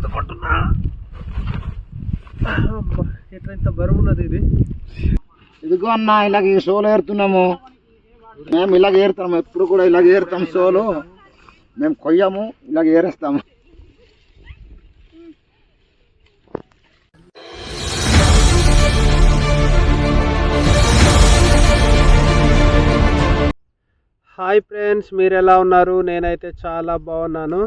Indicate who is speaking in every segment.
Speaker 1: ఎంత పట్టున్నా ఎట్లా ఇంత బరువు ఉన్నది ఇది?
Speaker 2: ఇదిగో అన్న ఇలాగ ఈ సోలు ఏరుతున్నాము. మేము ఇలాగ ఏరుతాము ఎప్పుడు కూడా ఇలాగ ఏరుతాం సోలు మేము కొయ్యము ఇలాగ ఏరేస్తాము.
Speaker 1: హాయ్ ఫ్రెండ్స్ మీరు ఎలా ఉన్నారు? నేనైతే చాలా బాగున్నాను.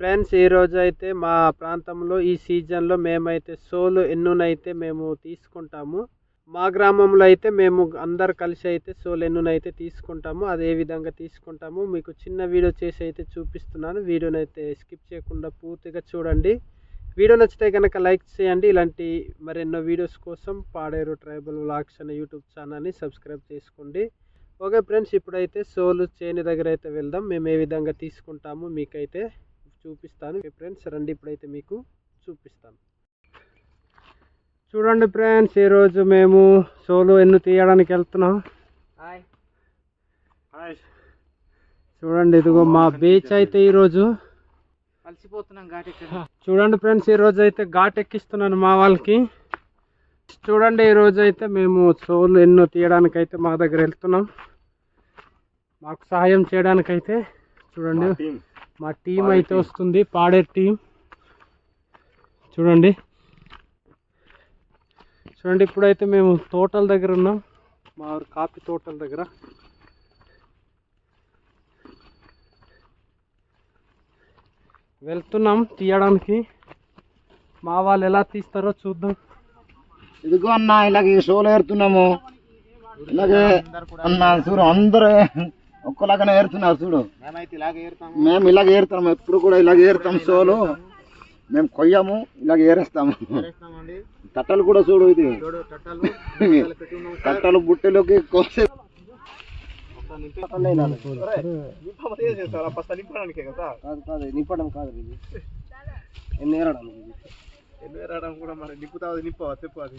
Speaker 1: ఫ్రెండ్స్ ఈరోజు అయితే మా ప్రాంతంలో ఈ సీజన్లో మేమైతే సోలు ఎన్నునైతే మేము తీసుకుంటాము. మా గ్రామంలో అయితే మేము అందరు కలిసి అయితే సోలు ఎన్నునైతే తీసుకుంటాము అదే విధంగా తీసుకుంటాము. మీకు చిన్న వీడియో చేసి అయితే చూపిస్తున్నాను. వీడియోనైతే స్కిప్ చేయకుండా పూర్తిగా చూడండి. వీడియో నచ్చితే కనుక లైక్ చేయండి. ఇలాంటి మరెన్నో వీడియోస్ కోసం పాడేరు ట్రైబల్ వ్లాగ్స్ అనే యూట్యూబ్ ఛానల్ని సబ్స్క్రైబ్ చేసుకోండి. ఓకే ఫ్రెండ్స్ ఇప్పుడైతే సోలు చేని దగ్గర అయితే వెళ్దాం. మేము ఏ విధంగా తీసుకుంటాము మీకైతే చూపిస్తాను. ఫ్రెండ్స్ రండి ఇప్పుడైతే మీకు చూపిస్తాను. చూడండి ఫ్రెండ్స్ ఈరోజు మేము సోలు ఎన్ను తీయడానికి వెళ్తున్నాం. చూడండి ఇదిగో మా బీచ్ అయితే ఈరోజు.
Speaker 3: కలిసిపోతున్నాం ఘాటి
Speaker 1: చూడండి ఫ్రెండ్స్ ఈ రోజు అయితే ఘాట్ ఎక్కిస్తున్నాను మా వాళ్ళకి. చూడండి ఈ రోజు అయితే మేము సోలు ఎన్నో తీయడానికి అయితే మా దగ్గర వెళ్తున్నాం. మాకు సహాయం చేయడానికి అయితే చూడండి మా టీం అయితే వస్తుంది పాడే టీం. చూడండి. చూడండి ఇప్పుడైతే మేము తోటల దగ్గర ఉన్నాం. మా కాఫీ తోటల దగ్గర. వెళ్తున్నాం తీయడానికి. మా వాళ్ళు ఎలా తీస్తారో చూద్దాం.
Speaker 2: ఇదిగో అన్న ఇలాగ సోలు ఏరుతున్నాము. ఇలాగే అన్న చూడు అందరూ ఒక్కలాగానే ఏరుతున్నారు చూడు. మేము ఇలాగ ఏరుతాము. ఎప్పుడు కూడా ఇలాగ ఏరుతాం సోలు. మేము కొయ్యము ఇలాగ ఏరేస్తాము. తట్టలు కూడా చూడు ఇది. తట్టలు బుట్టెలోకి కోసే
Speaker 4: నింపడం కాదు ఇది. ఎన్నేరడం ఇది?
Speaker 5: ఎన్నేరడం కూడా మరి నింపుతావు నింపవా? చెప్పు అది.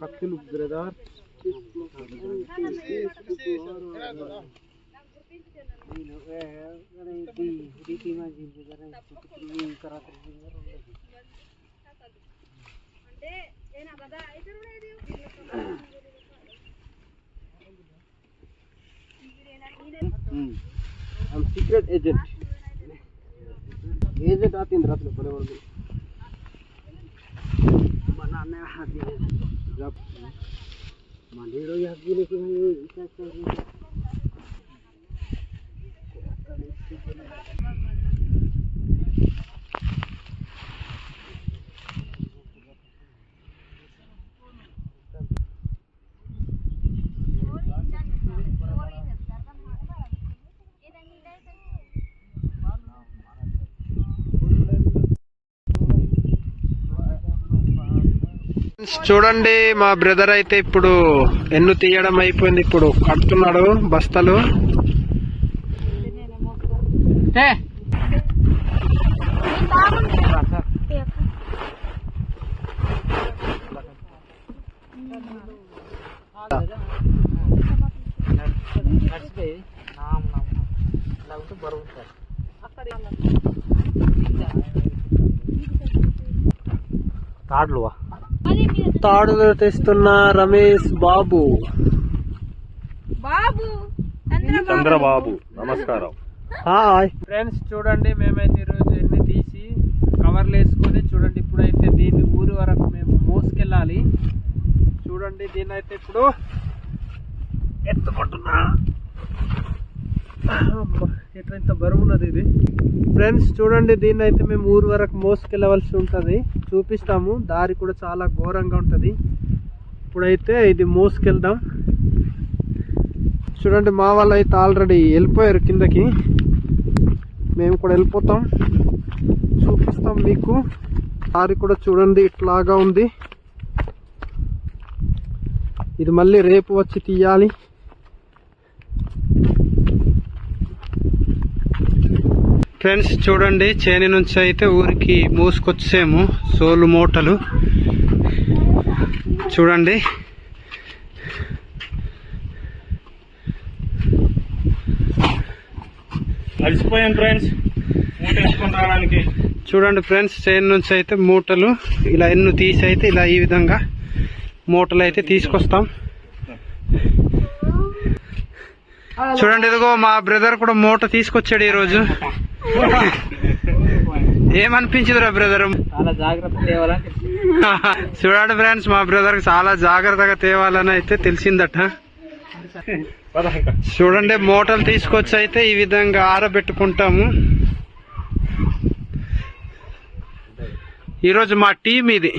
Speaker 4: కత్తులు Ricky masih juga
Speaker 3: nanti
Speaker 6: ini karakter juga rumah. Ande, enak baga, itu rumah itu.
Speaker 4: I'm secret agent. Agent आती है रात में बड़े बड़े बनाने हाथी जब मंदिरों या हाथी लेकिन इतना चाहिए
Speaker 1: చూడండి మా బ్రదర్ అయితే ఇప్పుడు ఎన్ను తీయడం అయిపోయింది. ఇప్పుడు కడుతున్నాడు బస్తలు.
Speaker 3: తాడులు
Speaker 1: తాడులు తెస్తున్న రమేష్ బాబు.
Speaker 7: బాబు చంద్రబాబు
Speaker 8: నమస్కారం.
Speaker 1: ఫ్రెండ్స్ చూడండి మేమైతే ఈరోజు ఎన్ని తీసి కవర్లు వేసుకొని చూడండి ఇప్పుడైతే దీన్ని ఊరి వరకు మేము మోసుకెళ్ళాలి. చూడండి దీని అయితే ఇప్పుడు ఎత్తుకుంటున్నా. ఎట్లా ఇంత బరువు ఉన్నది ఇది? ఫ్రెండ్స్ చూడండి దీన్ని అయితే మేము ఊరు వరకు మోసుకెళ్ళవలసి ఉంటుంది. చూపిస్తాము దారి కూడా చాలా ఘోరంగా ఉంటుంది. ఇప్పుడైతే ఇది మోసుకెళ్దాం. చూడండి మా వాళ్ళు అయితే ఆల్రెడీ వెళ్ళిపోయారు కిందకి. మేము కూడా వెళ్ళిపోతాం. చూపిస్తాం మీకు. దారి కూడా చూడండి ఇట్లాగా ఉంది. ఇది మళ్ళీ రేపు వచ్చి తీయాలి. ఫ్రెండ్స్ చూడండి చేని నుంచి అయితే ఊరికి మూసుకొచ్చేము సోలు మూటలు. చూడండి.
Speaker 8: అలసిపోయాం ఫ్రెండ్స్ మూట వేసుకొని రావడానికి.
Speaker 1: చూడండి ఫ్రెండ్స్ చైన్ నుంచి అయితే మూటలు ఇలా ఎన్ను తీసి అయితే ఇలా ఈ విధంగా మూటలు అయితే తీసుకొస్తాం. చూడండి ఇదిగో మా బ్రదర్ కూడా మూట తీసుకొచ్చాడు ఈరోజు. ఏమనిపించదురా బ్రదర్
Speaker 3: చాలా జాగ్రత్త
Speaker 1: చూడండి ఫ్రెండ్స్ మా బ్రదర్ చాలా జాగ్రత్తగా తేవాలని అయితే తెలిసిందట. చూడండి మూటలు తీసుకొచ్చి అయితే ఈ విధంగా ఆరబెట్టుకుంటాము. ఈరోజు మా టీం ఇది.